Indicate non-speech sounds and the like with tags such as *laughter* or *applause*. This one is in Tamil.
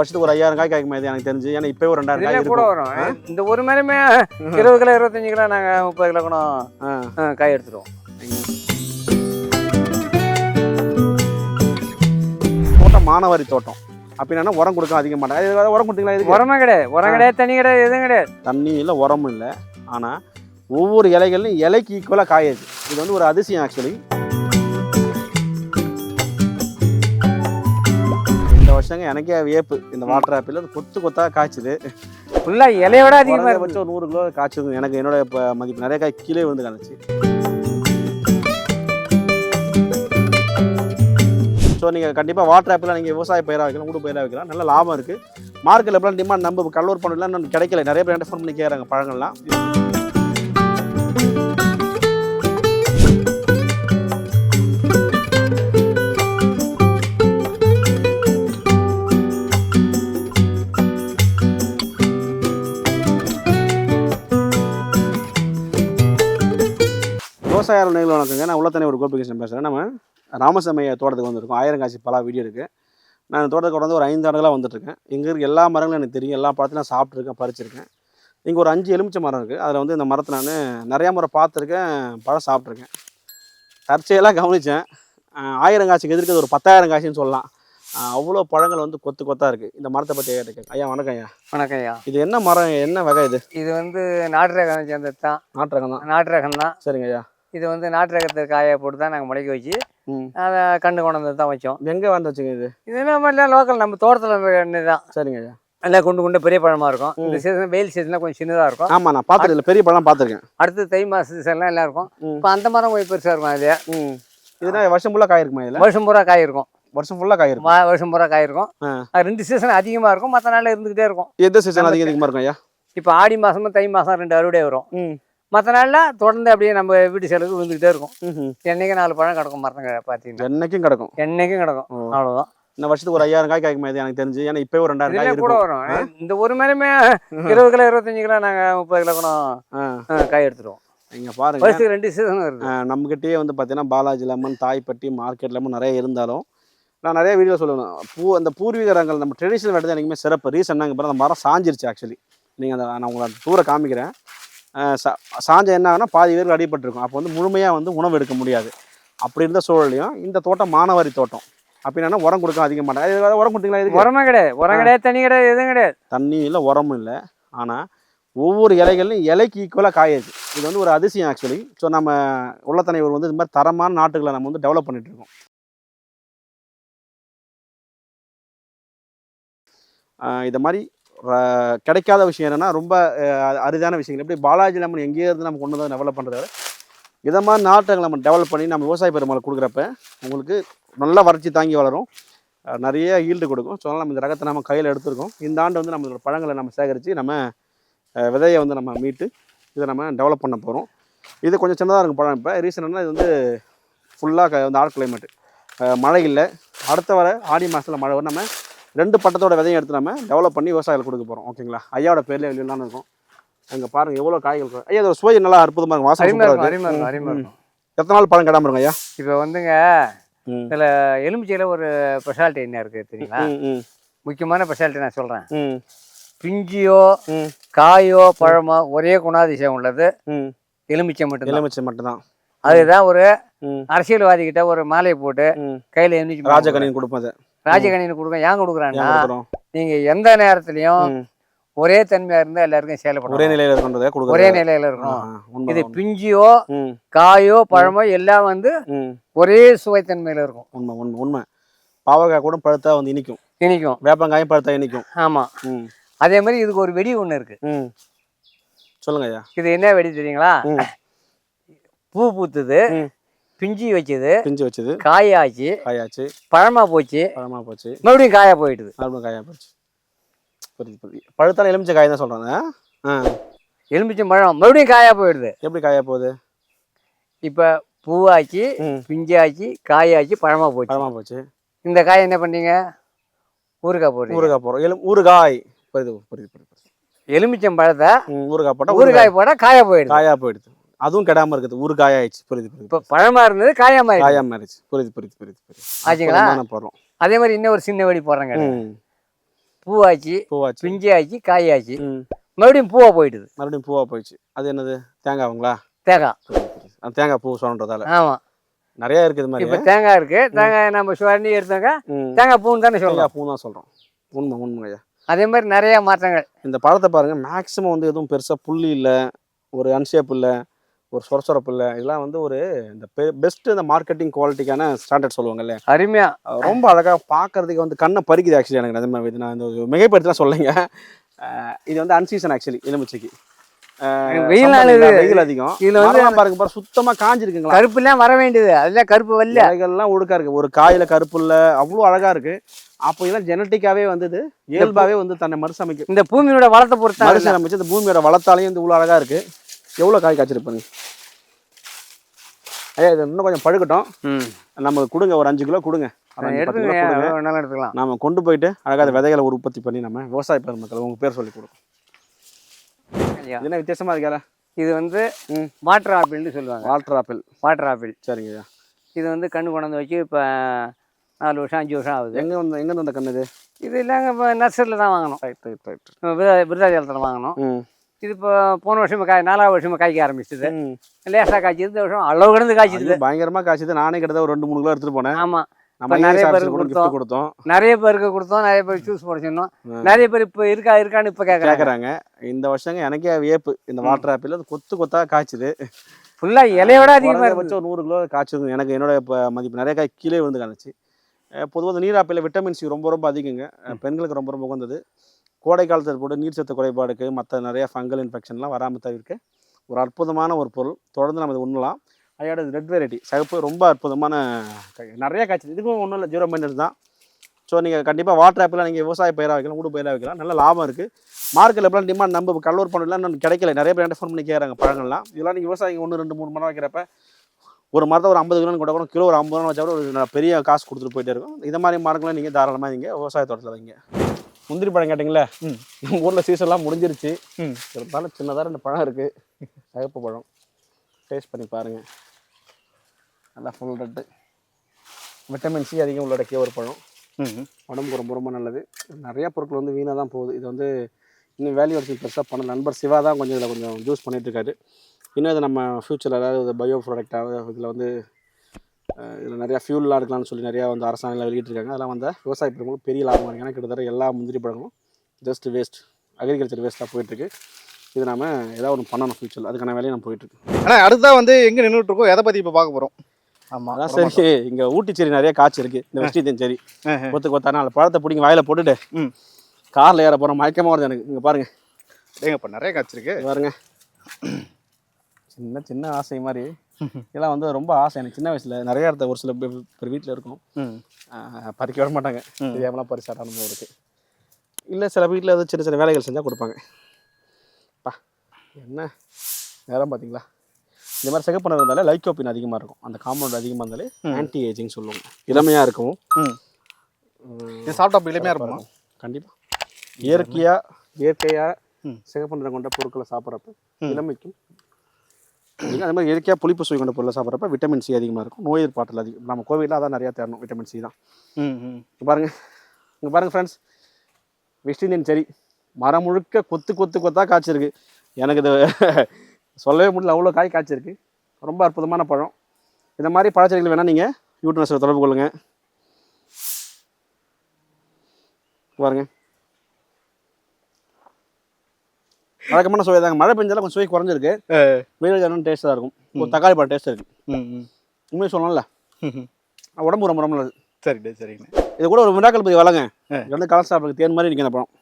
வருஷத்துக்கு ஒரு ஐயாயிரம் காய் காய்க்குமா இது எனக்கு தெரிஞ்சு? ஏன்னா இப்போ ஒரு ரெண்டாயிரம் காய் கூட வரும். இந்த ஒரு மரமே இருபது கிலோ இருபத்தஞ்சு கிலோ நாங்க முப்பது கிலோ கூட காய் எடுத்துருவோம். தோட்டம் மானவாரி தோட்டம். அப்படின்னா உரம் கொடுக்க அதிக மாட்டாங்க. இது வேற உரம் கொடுத்தீங்களா இதுக்கு? உரமே கிடையாது. உரம் கிடையாது தண்ணி கிடையாது எதுவும் கிடையாது. தண்ணி இல்லை உரமும் இல்லை. ஆனால் ஒவ்வொரு இலைகள்லையும் இலைக்கு ஈக்குவலாக காயுது இது வந்து ஒரு அதிசயம் ஆக்சுவலி வருஷங்க எனக்கே வியப்பு. இந்த வாட்டர் ஆப்பிள் அது கொத்து கொத்தா காய்ச்சுது. ஃபுல்லா இலையோட அதிகமா இருக்கு குறைஞ்சபட்சம் ஒரு நூறு கிலோ காய்ச்சது எனக்கு என்னோட இப்போ மதிப்பு நிறைய காய் கீழே விழுந்து காணுச்சு ஸோ நீங்கள் கண்டிப்பாக வாட்டர் ஆப்பிள் நீங்கள் விவசாய பயிராக வைக்கலாம் ஊடு பயிராக வைக்கலாம். நல்ல லாபம் இருக்குது மார்க்கெட்டில் எப்படிலாம் டிமாண்ட் நம்ம கடலூர் பண்ணலாம் இன்னும் கிடைக்கல. நிறைய பேர் ஃபோன் பண்ணி கேட்குறாங்க பழங்கள்லாம். விவசாய நிகழ்வு வணக்கங்க. நான் உள்ளத்தனை ஒரு கோபிகிருஷ்ணன் பேசுகிறேன் நம்ம ராமசமய தோட்டத்துக்கு வந்திருக்கோம். ஆயிரங்காசி பலா வீடியோ இருக்குது நான் இந்த தோட்டத்துக்கு வந்து ஒரு ஐந்து ஆண்டுகளாக வந்துட்டுருக்கேன் இங்கே இருக்க எல்லா மரங்களும் எனக்கு தெரியும். எல்லா பழத்தையும் நான் சாப்பிட்ருக்கேன் பறிச்சிருக்கேன். இங்கே ஒரு அஞ்சு எலுமிச்சை மரம் இருக்குது அதில் வந்து இந்த மரத்தை நான் நிறையா முறை பார்த்துருக்கேன் பழம் சாப்பிட்ருக்கேன் தற்செயலாக கவனித்தேன் ஆயிரம் காய்ச்சிக்கு எதிர்க்கிறது ஒரு பத்தாயிரம் காய்ச்சின்னு சொல்லலாம். அவ்வளோ பழங்கள் வந்து கொத்து கொத்தாக இருக்குது இந்த மரத்தை பற்றி கேட்டேன் ஐயா வணக்கம் ஐயா. வணக்கம் ஐயா இது என்ன மரம் என்ன வகை இது? இது வந்து நாட்டு ரகம் சேர்ந்தது தான் நாட்டு ரகம் தான் நாட்டு ரகம் தான் சரிங்க ஐயா. இது வந்து நாட்டு ரகத்தை காயை போட்டு தான் நாங்கள் முளைக்க வச்சு அதை கண்டு கொண்டு வந்து தான் வச்சோம். எங்கே வந்து வச்சுங்க இது? இது நம்ம லோக்கல் நம்ம தோட்டத்தில் தான் சரிங்க எல்லாம் குண்டு குண்டு பெரிய பழமா இருக்கும். இந்த சீசன் வெயில் சீசனில் கொஞ்சம் சின்னதாக இருக்கும். ஆமாம் நான் பார்த்துருக்கேன் பெரிய பழம் பார்த்துருக்கேன் அடுத்து தை மாச சீசன்லாம் எல்லாம் இருக்கும். இப்போ அந்த மரம் கொஞ்சம் பெருசாக இருக்கும் அது ம். இதுனா வருஷம் ஃபுல்லாக காய் இருக்குமா இதில்? வருஷம் பூரா காய் இருக்கும். வருஷம் ஃபுல்லாக காய் இருக்கும். மா- வருஷம் பூரா காய் இருக்கும். ஆ. அது ரெண்டு சீசன் அதிகமாக இருக்கும் மற்ற நாளில் இருந்துக்கிட்டே இருக்கும். எந்த சீசன் அதிகம் அதிகமாக இருக்கும் ஐயா? இப்போ ஆடி மாதமும் தை மாதம் ரெண்டு அறுவடை வரும். மற்ற நாளில் தொடர்ந்து அப்படியே நம்ம வீட்டு செலவுக்கு விழுந்துக்கிட்டே இருக்கும். ம்ஹும். என்னைக்கு நாலு பழம் கிடக்கும் மரத்துங்க பார்த்தீங்கன்னா என்னைக்கும் கிடக்கும். என்னைக்கும் கிடக்கும். அவ்வளோதான் இந்த வருஷத்துக்கு ஒரு ஐயாயிரம் காய் காய்க்குமா எனக்கு தெரிஞ்சு. ஏன்னா இப்போ ஒரு ரெண்டாயிரம் காய் கூட வரும். இந்த ஒரு மரமே இருபது கிலோ இருபத்தஞ்சு கிலோ நாங்கள் முப்பது கிலோ கூட காய் எடுத்துருவோம். இங்கே பாருங்க. வருஷத்துக்கு ரெண்டு சீசன் ஆ, நம்மகிட்டயே வந்து பார்த்தீங்கன்னா Balaji lemon Thaipatti market lemon நிறைய இருந்தாலும் நான் நிறைய வீடியோ சொல்லணும். பூ அந்த பூர்வீக ரகங்கள் நம்ம ட்ரெடிஷ்னல் வெட்டது எனக்குமே சிறப்பு. ரீசன் நாங்கள் அந்த மரம் சாஞ்சிருச்சு ஆக்சுவலி நீங்கள் அந்த நான் உங்களை தூர காமிக்கிறேன். சாஞ்ச என்ன ஆகுனா பாதி பேருக்கு அடிபட்டிருக்கும். அப்போ வந்து முழுமையாக வந்து உணவு எடுக்க முடியாது. அப்படி இருந்த சூழலையும் இந்த தோட்டம் மானவாரி தோட்டம். அப்படின்னா உரம் கொடுக்க அதிக இது வேற உரம் கொடுத்தீங்களா இதுக்கு? உரமே கிடையாது. உரம் கிடையாது தண்ணி கிடையாது எதுவும் கிடையாது. தண்ணி இல்லை உரமும் இல்லை. ஆனால் ஒவ்வொரு இலைகள்லையும் இலைக்கு ஈக்குவலாக காயுது இது வந்து ஒரு அதிசயம் ஆக்சுவலி ஸோ நம்ம உள்ளத்தனை ஒரு வந்து இது மாதிரி தரமான நாட்டுகளை நம்ம வந்து டெவலப் பண்ணிட்டு இருக்கோம். இதை மாதிரி கிடைக்காத விஷயம் என்னென்னா ரொம்ப அரிதான விஷயங்கள். எப்படி பாலாஜி லெமன் எங்கேயோ இருந்து நம்ம கொண்டு வந்து டெவலப் பண்ணுறது இதை மாதிரி நாட்டங்களை நம்ம டெவலப் பண்ணி நம்ம விவசாய பெருமாள் கொடுக்குறப்ப உங்களுக்கு நல்ல வறட்சி தாங்கி வளரும். நிறைய ஈல்டு கொடுக்கும். ஸோ அதனால் நம்ம இந்த ரகத்தை நம்ம கையில் எடுத்துருக்கோம். இந்த ஆண்டு வந்து நம்மளோட பழங்களை நம்ம சேகரித்து நம்ம விதையை வந்து நம்ம மீட்டு இதை நம்ம டெவலப் பண்ண போகிறோம் இது கொஞ்சம் சின்னதாக இருக்கும் பழம். இப்போ ரீசன் இது வந்து ஃபுல்லாக வந்து ஆட் கிளைமேட்டு மழை இல்லை. அடுத்த வர ஆடி மாதத்தில் மழை வரும். நம்ம ரெண்டு பட்டத்தோட விதையும் எடுத்து நம்ம டெவலப் பண்ணி விவசாயிகள் கொடுக்க போகிறோம் ஓகேங்களா ஐயாவோட பேர்லேயே வெளியிலான்னு இருக்கும். அங்கே பாருங்கள் எவ்வளோ காய்கள் இருக்கும் ஐயா இதோட சுவை நல்லா அற்புதமாக இருக்கும் இருக்கும் எத்தனை நாள் பழம் கிடாம இருக்கும் ஐயா? இப்போ வந்துங்க. இதில் எலுமிச்சையில் ஒரு ஸ்பெஷாலிட்டி என்ன இருக்குது தெரியுங்களா? முக்கியமான ஸ்பெஷாலிட்டி நான் சொல்கிறேன் பிஞ்சியோ காயோ பழமோ ஒரே குணாதிசயம் உள்ளது. எலுமிச்சை மட்டும்தான். எலுமிச்சை மட்டும்தான். அதுதான் ஒரு ம். அரசியல்வாதி கிட்ட ஒரு மாலையை போட்டு ம். கையில் எலுமிச்சை கொடுப்போம் அதை ராஜகணின்னு கொடுக்க ஏன் கொடுக்குறோம்? நீங்க எந்த நேரத்துலயும். ஒரே தன்மையா இருந்தா எல்லாருக்கும் ஒரே செயல்படும் நிலையில் இருக்கின்றதை ஒரே நிலையில இருக்கணும். இது பிஞ்சியோ காயோ பழமோ எல்லாம் வந்து ஒரே சுவைத்தன்மையில இருக்கும். உண்மை உண்மை உண்மை. பாவக்காய் கூட பழுத்தா வந்து இனிக்கும். இனிக்கும். வேப்பங்காயும் பழுத்தா இனிக்கும். ஆமா. அதே மாதிரி இதுக்கு ஒரு வெடி ஒண்ணு இருக்கு. சொல்லுங்க ஐயா. இது என்ன வெடி தெரியுங்களா? பூ பூத்துது. பிஞ்சி வச்சது. பிஞ்சு வச்சது. காயாச்சு. காயாச்சு. பழமா போச்சு. பழமா போச்சு. மறுபடியும் காயா போயிடுது. நார்மல் காயா போச்சு. புரியுது புரியுது. பழுத்தாலும் எலுமிச்சை காய் தான் சொல்கிறாங்க ஆ. எலுமிச்சம் பழம். மறுபடியும் காயா போயிடுது. எப்படி காயா போகுது? இப்ப பூவாச்சு பிஞ்சாச்சு காயாச்சு பழமா போச்சு. பழமா போச்சு. இந்த காய் என்ன பண்ணீங்க? ஊறுகாய் போடுறீங்க. ஊறுகாய் போடுறோம். எலும் ஊறுகாய். புரியுது புரியுது புரியுது. எலுமிச்சம் பழத்தை ஊறுகாய் போட்டால் ஊறுகாய் ஊறுகாய். போட காய போயிடுது. காயா போயிடுது. அதுவும் கெடாம இருக்குது. ஊறுகாய் ஆயிடுச்சு. புரியுது புரியுது இப்போ பழமா இருந்தது காயாம காயா மாறிடுச்சு புரியுது புரியுது புரியுது புரியுது. ஆச்சுங்களா? பழம். அதே மாதிரி இன்னும் ஒரு சின்ன வெடி போடுறேங்க பூவாச்சு பூவாச்சு பிஞ்சாச்சு காயாச்சு ம். மறுபடியும் பூவா போயிடுது. மறுபடியும் பூவா போயிடுச்சு. அது என்னது? தேங்காவுங்களா தேங்காய் அந்த தேங்காய் பூ சொல்றதால ஆமா. நிறைய இருக்குது இது இப்போ மாதிரி தேங்காய் இருக்கு. தேங்காய் நம்ம சுவரணி எடுத்தாங்க. தேங்காய் பூன்னு தானே தேங்காய் பூ தான் சொல்றோம். உண்மை உண்மை ஐயா. அதே மாதிரி நிறைய மாற்றங்கள். இந்த பழத்தை பாருங்க மேக்ஸிமம் வந்து எதுவும் பெருசா புள்ளி இல்லை. ஒரு அன்ஷேப் இல்லை. ஒரு சொரசொரப்பு இல்லை. இதெல்லாம் வந்து ஒரு இந்த பெஸ்ட் இந்த மார்க்கெட்டிங் குவாலிட்டிக்கான ஸ்டாண்டர்ட் சொல்லுவாங்கல்ல. அருமையா. ரொம்ப அழகா பார்க்கறதுக்கு வந்து கண்ணை பறிக்குது ஆக்சுவலி எனக்கு நிஜமா இது. நான் இந்த மிகைப்படுத்தலாம் சொல்லுங்க இது வந்து அன்சீசன் ஆக்சுவலி எலுமிச்சைக்கு. வெயில் நாள் வெயில் அதிகம். இதுல வந்து பாருங்க பாரு சுத்தமா காஞ்சிருக்குங்களா? கருப்புலாம் வர வேண்டியது. அதுல கருப்பு வரல? இலைகள்லாம் ஒடுக்கா இருக்கு. ஒரு காயில கருப்பு இல்ல. அவ்வளோ அழகா இருக்கு. அப்போ இதெல்லாம் ஜெனட்டிக்காவே வந்தது. இயல்பாவே வந்து தன்னை மறுசமைக்கும் இந்த பூமியோட வளத்தை பொறுத்தா மறுசமைச்சு இந்த பூமியோட வளத்தாலையும் இந்த இவ்வளோ அழகா இருக்கு. எவ்வளோ காய் காய்ச்சிருப்பாங்க ஐயா இது இன்னும் கொஞ்சம் பழுக்கட்டும். ம். நமக்கு கொடுங்க ஒரு அஞ்சு கிலோ கொடுங்க. எடுத்துக்கலாம். நாம கொண்டு போயிட்டு அழகா அந்த விதைகளை உற்பத்தி பண்ணி நம்ம விவசாய பெருமக்கள் உங்க பேர் சொல்லி கொடுக்கும் என்ன வித்தியாசமா இருக்கார இது வந்து. வாட்டர் ஆப்பிள்னு சொல்லுவாங்க. Water apple. Water apple. சரிங்க இது வந்து கண்ணு கொண்டாந்து வச்சு இப்போ நாலு வருஷம் அஞ்சு வருஷம் ஆகுது. எங்க வந்து எங்க வந்த கண்ணு இது? இது இல்லைங்க இப்போ நர்சரியில் தான் விருதா விருதாச்சலத்தில் வாங்கணும். ம். இது இப்போ போன வருஷமே காய் நாலாவது வருஷமே காய்க்க ஆரம்பிச்சிது. லேசாக காய்ச்சிது இந்த வருஷம் அளவு கிடந்து காய்ச்சிது. ஐயோ, பயங்கரமா காய்ச்சது. நானே கிட்ட ஒரு ரெண்டு மூணு கிலோ எடுத்துட்டு போனேன். ஆமாம் நம்ம நிறைய பேருக்கு கூட கொடுத்தோம். நிறைய பேருக்கு கொடுத்தோம். நிறைய பேர் ஜூஸ் போட சொன்னோம். நிறைய பேர் இப்போ இருக்கா இருக்கான்னு இப்போ கேட்குறாங்க கேக்குறாங்க. இந்த வருஷங்க எனக்கே வியப்பு இந்த வாட்டர் ஆப்பிள் அது கொத்து கொத்தா காய்ச்சுது. ஃபுல்லாக இலையோட அதிகமாக ஒரு நூறு கிலோ காய்ச்சது எனக்கு என்னோட இப்ப மதிப்பு நிறைய காய் கீழே விழுந்து காணுச்சு. பொதுவாக நீர் ஆப்பிள் விட்டமின் சி ரொம்ப ரொம்ப அதிகங்க. பெண்களுக்கு ரொம்ப ரொம்ப உகந்தது. கோடை காலத்தில் போட்டு நீர் சத்து குறைபாடுக்கு மற்ற நிறைய ஃபங்கல் இன்ஃபெக்ஷன்லாம் வராமல் தவிர்க்க ஒரு அற்புதமான ஒரு பொருள். தொடர்ந்து நம்ம இதை உண்ணலாம். அதோட ரெட் வெரைட்டி. சகப்பு ரொம்ப அற்புதமான நிறையா நிறைய காய்ச்சல். இதுக்கும் ஒன்றும் இல்லை. ஜீரோ மைனஸ் தான். ஸோ நீங்கள் கண்டிப்பாக வாட்டர் ஆப்பில் நீங்கள் விவசாய பயிராக வைக்கலாம் ஊடு பயிராக வைக்கலாம். நல்ல லாபம் இருக்குது மார்க்கெட்டில் எப்படிலாம் டிமாண்ட் நம்ம கல்லூர் பண்ணலாம் இன்னும் கிடைக்கல. நிறைய பேர் ஃபோன் பண்ணி கேட்குறாங்க பழங்கள்லாம். இதெல்லாம் நீங்கள் விவசாயிங்க ஒன்று ரெண்டு மூணு மரம் வைக்கிறப்ப ஒரு மரத்தை ஒரு ஐம்பது கிலோ கூட கிலோ ஒரு ஐம்பது ரூபா வச்சா கூட ஒரு பெரிய காசு கொடுத்துட்டு போயிட்டே இருக்கும். இந்த மாதிரி மரங்கள்லாம் நீங்கள் தாராளமாக நீங்கள் விவசாய தோட்டத்தில் வைங்க. முந்திரி பழம் கேட்டிங்களே? நம்ம ஊரில் சீசன்லாம் முடிஞ்சிருச்சு. இருந்தாலும் சின்னதாக ரெண்டு பழம் இருக்குது சிகப்பு பழம். டேஸ்ட் பண்ணி பாருங்கள் நல்லா ஃபுல் ரெட்டு விட்டமின் சி அதிகம் உள்ளடக்கிய ஒரு பழம். உடம்புக்கு ரொம்ப ரொம்ப நல்லது. நிறைய பொருட்கள் வந்து வீணாக தான் போகுது. இது வந்து இன்னும் வேல்யூ அடிச்சு பெருசாக பண்ண நண்பர் சிவா தான் கொஞ்சம் இதில் கொஞ்சம் ஜூஸ் பண்ணிட்டு இருக்காரு. இன்னும் இது நம்ம ஃப்யூச்சரில் அதாவது பயோ ப்ராடக்டாக இதில் வந்து இதில் நிறையா ஃபியூல்லாம் எடுக்கலாம்னு சொல்லி நிறையா வந்து அரசாங்கம் வெளியிட்டிருக்காங்க. அதெல்லாம் வந்து விவசாய பெருமளுக்கு பெரிய லாபம் இருக்கு ஏன்னா கிட்டத்தட்ட எல்லா முந்திரி பழங்களும் ஜஸ்ட் வேஸ்ட் அக்ரிகல்ச்சர் வேஸ்ட்டாக போயிட்டுருக்கு. இது நாம ஏதாவது ஒன்று பண்ணணும் ஃப்யூச்சரில் அதுக்கான வேலையை நம்ம போயிட்டுருக்கு. ஆனா அடுத்தா வந்து எங்க நின்றுட்டு இருக்கோம் எதை பத்தி இப்ப பார்க்க போறோம்? ஆமா அதான் சரி. இங்கே ஊட்டி செடி நிறைய காய்ச்சி இருக்குது இந்த வெஸ்டிதன் செடி. கொத்து கொத்தான அந்த பழத்தை பிடிங்க வாயில போட்டுட்டு. காரில் ஏற போகிறோம் மயக்கமாக வருது எனக்கு. இங்கே பாருங்க. ஏங்கப்பா நிறைய காய்ச்சிருக்கு. இங்க பாருங்க. சின்ன சின்ன ஆசை மாதிரி. இதெல்லாம் வந்து ரொம்ப ஆசை. எனக்கு சின்ன வயசுல நிறைய இடத்த ஒரு சில பேர் வீட்டில் இருக்கும். பறிக்க விட மாட்டாங்க. தெரியாமலாம் பரிசாட்ட அனுபவம் இருக்கு இல்லை சில வீட்டில் ஏதோ சின்ன சின்ன வேலைகள் செஞ்சால் கொடுப்பாங்க. பா என்ன? நேரம் பார்த்தீங்களா இந்த மாதிரி சிகப்பு நிறம் இருந்தாலே லைக்கோப்பின் அதிகமாக இருக்கும். அந்த காம்பவுண்ட் அதிகமாக இருந்தாலே. ஆன்டி ஏஜிங் சொல்லுவாங்க. இளமையாக இருக்கும். இது சாப்பிட்டா அப்ப இளமையா இருக்குமா? கண்டிப்பாக இயற்கையாக இயற்கையாக. சிகப்பு நிறம் கொண்ட பொருட்களை சாப்பிட்றப்ப. இளமைக்கும். அதே மாதிரி இயற்கையாக புளிப்பு சுவை கொண்ட பொருளை சாப்பிட்றப்ப விட்டமின் சி அதிகமாக இருக்கும். நோய் எதிர்ப்பாற்றல் அதிகம். நம்ம கோவிலில் அதான் நிறையா தேடணும் விட்டமின் சி தான். ம் ம். இங்க பாருங்க. இங்கே பாருங்க ஃப்ரெண்ட்ஸ் வெஸ்ட் இந்தியன் செரி மரம் முழுக்க கொத்து கொத்து கொத்தாக காய்ச்சிருக்கு. எனக்கு இது *laughs* சொல்லவே முடியல அவ்வளோ காய் காய்ச்சிருக்கு. ரொம்ப அற்புதமான பழம். இந்த மாதிரி பழச்செடிகள் வேணால் நீங்கள் யூடியூப்ஸில் தொடர்பு கொள்ளுங்க. பாருங்க. வழக்கமான சுவை தாங்க. மழை பெஞ்சாலும் கொஞ்சம் சுவை குறைஞ்சிருக்கு. வெயில் ஜனம் டேஸ்ட்டாக இருக்கும். ஒரு தக்காளி பழம் டேஸ்ட் இருக்கு. உண்மையை சொல்லணும்ல. ம் உடம்பு ரொம்ப ரொம்ப நல்லது. சரிண்ணே சரிண்ணே இது கூட ஒரு மிராக்கல் பத்தி வளங்க. வந்து கலர் சாப்பிட்றது தேன் மாதிரி அந்த பழம்.